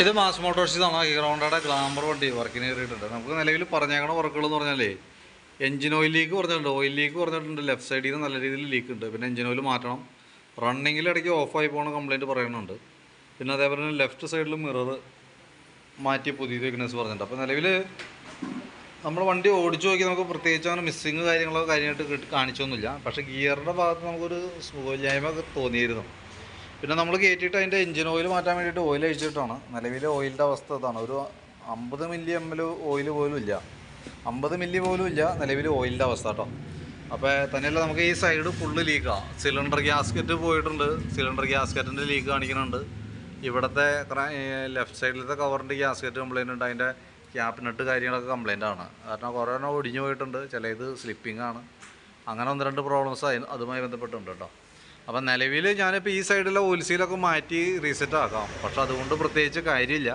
ഇത് mass മോട്ടോഴ്സിന്നാണ് ഹീറോണ്ടയുടെ glamour വണ്ടി വർക്കിന് കയറിയിട്ടുണ്ട് നമുക്ക് നിലവിൽ പറഞ്ഞേക്കണ വർക്കുകൾ എന്ന് പറഞ്ഞാലേ എഞ്ചിൻ ഓയിൽ ലീക്ക് പറഞ്ഞിട്ടുണ്ട് ഓയിൽ ലീക്ക് പറഞ്ഞിട്ടുണ്ട് ലെഫ്റ്റ് സൈഡിൽ നിന്ന് നല്ല രീതിയിൽ ലീക്ക് ഉണ്ട്. പിന്നെ എഞ്ചിൻ ഓയിൽ മാറ്റണം. റണ്ണിങ്ങിൽ ഇടയ്ക്ക് ഓഫായി പോകണ കംപ്ലയിന്റ് പറയുന്നുണ്ട്. പിന്നെ അതേപോലെ തന്നെ ലെഫ്റ്റ് സൈഡിൽ മിറർ മാറ്റി പുതിയ തിക്നെസ് പറഞ്ഞിട്ടുണ്ട്. അപ്പോൾ നിലവിൽ നമ്മൾ വണ്ടി ഓടിച്ചു നോക്കി നമുക്ക് പ്രത്യേകിച്ച് അങ്ങനെ മിസ്സിങ് കാര്യങ്ങളോ കാര്യമായിട്ട് കാണിച്ചൊന്നുമില്ല. പക്ഷേ ഗിയറിന്റെ ഭാഗത്ത് നമുക്കൊരു സുഖമില്ലായ്മ തോന്നിയിരുന്നു പിന്നെ നമ്മൾ കയറ്റിയിട്ട് അതിന്റെ എഞ്ചിൻ ഓയിൽ മാറ്റാൻ വേണ്ടിയിട്ട് ഓയിൽ അഴിച്ചിട്ടാണ് നിലവിലെ ഓയിലിന്റെ അവസ്ഥ ഇതാണ് ഒരു അമ്പത് മില്ലി എം എൽ ഓയിൽ പോലും ഇല്ല. അമ്പത് മില്ലി പോലും ഇല്ല നിലവിൽ ഓയിലിന്റെ അവസ്ഥ കേട്ടോ. അപ്പോൾ തന്നെയല്ല നമുക്ക് ഈ സൈഡ് ഫുള്ള് ലീക്കാണ് സിലിണ്ടർ ഗ്യാസ്കറ്റ് പോയിട്ടുണ്ട്. സിലിണ്ടർ ഗ്യാസ്കറ്റിന്റെ ലീക്ക് കാണിക്കുന്നുണ്ട്. ഇവിടുത്തെ ലെഫ്റ്റ് സൈഡിലത്തെ കവറിന്റെ ഗ്യാസ്കറ്റ് കംപ്ലൈന്റ് ഉണ്ട്. അതിന്റെ ക്യാബിനറ്റ് കാര്യങ്ങളൊക്കെ കംപ്ലൈന്റ് ആണ്. കാരണം കുറേ എണ്ണം ഒടിഞ്ഞു പോയിട്ടുണ്ട്. ചില ഇത് സ്ലിപ്പിംഗ് ആണ്. അങ്ങനെ ഒന്ന് രണ്ട് പ്രോബ്ലംസ് അതുമായി ബന്ധപ്പെട്ടുണ്ട് കേട്ടോ. അപ്പം നിലവിൽ ഞാനിപ്പോൾ ഈ സൈഡിലെ ഓയിൽ സീലൊക്കെ മാറ്റി റീസെറ്റ് ആക്കാം. പക്ഷെ അതുകൊണ്ട് പ്രത്യേകിച്ച് കാര്യമില്ല.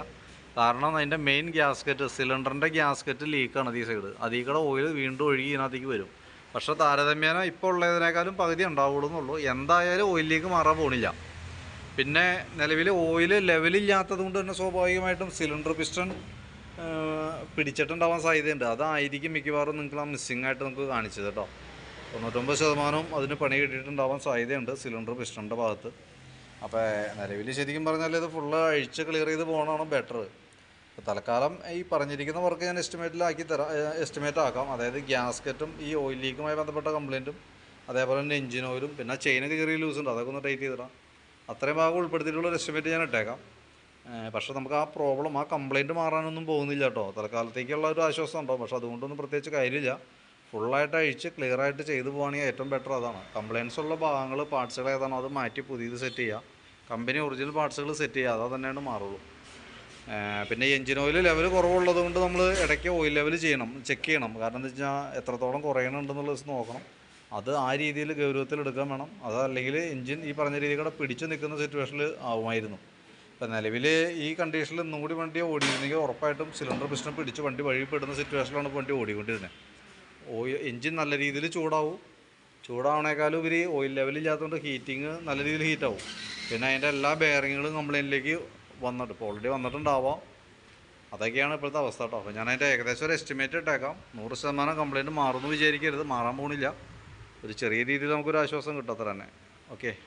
കാരണം അതിന്റെ മെയിൻ ഗ്യാസ്കറ്റ് സിലിണ്ടറിന്റെ ഗ്യാസ്കറ്റ് ലീക്കാണ് ഈ സൈഡ് അതിൽ ഓയിൽ വീണ്ടും ഒഴുകി ഇതിനകത്തേക്ക് വരും. പക്ഷെ താരതമ്യേന ഇപ്പോൾ ഉള്ളതിനേക്കാളും പകുതി ഉണ്ടാവുള്ളൂ എന്നുള്ളൂ. എന്തായാലും ഓയിൽ ലീക്ക് മാറാൻ പോണില്ല. പിന്നെ നിലവിൽ ഓയിൽ ലെവലില്ലാത്തത് കൊണ്ട് തന്നെ സ്വാഭാവികമായിട്ടും സിലിണ്ടർ പിസ്റ്റൺ പിടിച്ചിട്ടുണ്ടാവാൻ സാധ്യതയുണ്ട്. അതായിരിക്കും മിക്കവാറും നിങ്ങൾ ആ മിസ്സിംഗ് ആയിട്ട് നമുക്ക് കാണിച്ചത് കേട്ടോ. തൊണ്ണൂറ്റൊമ്പത് ശതമാനവും അതിന് പണി കിട്ടിയിട്ടുണ്ടാവാൻ സാധ്യതയുണ്ട് സിലിണ്ടർ പിസ്റ്റണിന്റെ ഭാഗത്ത്. അപ്പോൾ നിലവിൽ ശരിക്കും പറഞ്ഞാൽ ഇത് ഫുള്ള് അഴിച്ച് ക്ലിയർ ചെയ്ത് പോകണമാണ് ബെറ്റർ തൽക്കാലം ഈ പറഞ്ഞിരിക്കുന്ന വർക്ക് ഞാൻ എസ്റ്റിമേറ്റിലാക്കി തരാം എസ്റ്റിമേറ്റ് ആക്കാം. അതായത് ഗ്യാസ്കറ്റും ഈ ഓയിൽ ലീക്കുമായി ബന്ധപ്പെട്ട കംപ്ലയിന്റും അതേപോലെ തന്നെ എഞ്ചിൻ ഓയിലും പിന്നെ ചെയിനൊക്കെ ചെറിയ ലൂസ് ഉണ്ട്. അതൊക്കെ ഒന്ന് ടൈറ്റ് ചെയ്തിടാം അത്രയും ഭാഗം ഉൾപ്പെടുത്തിയിട്ടുള്ള ഒരു എസ്റ്റിമേറ്റ് ഞാൻ ഇട്ടേക്കാം. പക്ഷേ നമുക്ക് ആ പ്രോബ്ലം ആ കംപ്ലയിന്റ് മാറാനൊന്നും പോകുന്നില്ല കേട്ടോ. തൽക്കാലത്തേക്കുള്ള ഒരു ആശ്വാസം ഉണ്ടാവും പക്ഷേ അതുകൊണ്ടൊന്നും പ്രത്യേകിച്ച് കാര്യമില്ല. ഫുള്ളായിട്ട് അഴിച്ച് ക്ലിയർ ആയിട്ട് ചെയ്തു പോകുകയാണെങ്കിൽ ഏറ്റവും ബെറ്റർ അതാണ്. കംപ്ലയിൻസ് ഉള്ള ഭാഗങ്ങൾ പാർട്സുകൾ ഏതാണോ അത് മാറ്റി പുതിയത് സെറ്റ് ചെയ്യുക കമ്പനി ഒറിജിനൽ പാർട്സുകൾ സെറ്റ് ചെയ്യുക അതാ തന്നെയാണ് മാറുള്ളൂ. പിന്നെ എഞ്ചിൻ ഓയിൽ ലെവൽ കുറവുള്ളത് കൊണ്ട് നമ്മൾ ഇടയ്ക്ക് ഓയിൽ ലെവൽ ചെയ്യണം ചെക്ക് ചെയ്യണം. കാരണം എന്താ വെച്ചാൽ എത്രത്തോളം കുറയണുണ്ടെന്നുള്ളത് നോക്കണം. അത് ആ രീതിയിൽ ഗൗരവത്തിൽ എടുക്കാൻ വേണം. അതല്ലെങ്കിൽ എഞ്ചിൻ ഈ പറഞ്ഞ രീതിയിൽ കൂടെ പിടിച്ചു നിൽക്കുന്ന സിറ്റുവേഷനിൽ ആവുമായിരുന്നു. ഇപ്പം നിലവിൽ ഈ കണ്ടീഷനിൽ ഇന്നും കൂടി വണ്ടി ഓടിയിരുന്നെങ്കിൽ ഉറപ്പായിട്ടും സിലിണ്ടർ പ്രശ്നം പിടിച്ച് വണ്ടി വഴിപ്പെടുന്ന സിറ്റുവേഷനിലാണ് വണ്ടി ഓടിക്കൊണ്ടിരുന്നത് ഓയിൽ എൻജിൻ നല്ല രീതിയിൽ ചൂടാവും. ചൂടാവണേക്കാളും ഉപരി ഓയിൽ ലെവൽ ഇല്ലാത്തതുകൊണ്ട് ഹീറ്റിങ് നല്ല രീതിയിൽ ഹീറ്റാവും പിന്നെ അതിന്റെ എല്ലാ ബെയറിങ്ങുകളും കംപ്ലൈന്റിലേക്ക് വന്നിട്ട് ഇപ്പോൾ ഓൾറെഡി വന്നിട്ടുണ്ടാവാം. അതൊക്കെയാണ് ഇപ്പോഴത്തെ അവസ്ഥ കേട്ടോ. അപ്പോൾ ഞാൻ അതിന്റെ ഏകദേശം ഒരു എസ്റ്റിമേറ്റ് ഇട്ടേക്കാം. നൂറ് ശതമാനം കംപ്ലൈന്റ് മാറുമെന്ന് വിചാരിക്കരുത്. മാറാൻ പോണില്ല. ഒരു ചെറിയ രീതിയിൽ നമുക്കൊരു ആശ്വാസം കിട്ടാത്ത തന്നെ ഓക്കെ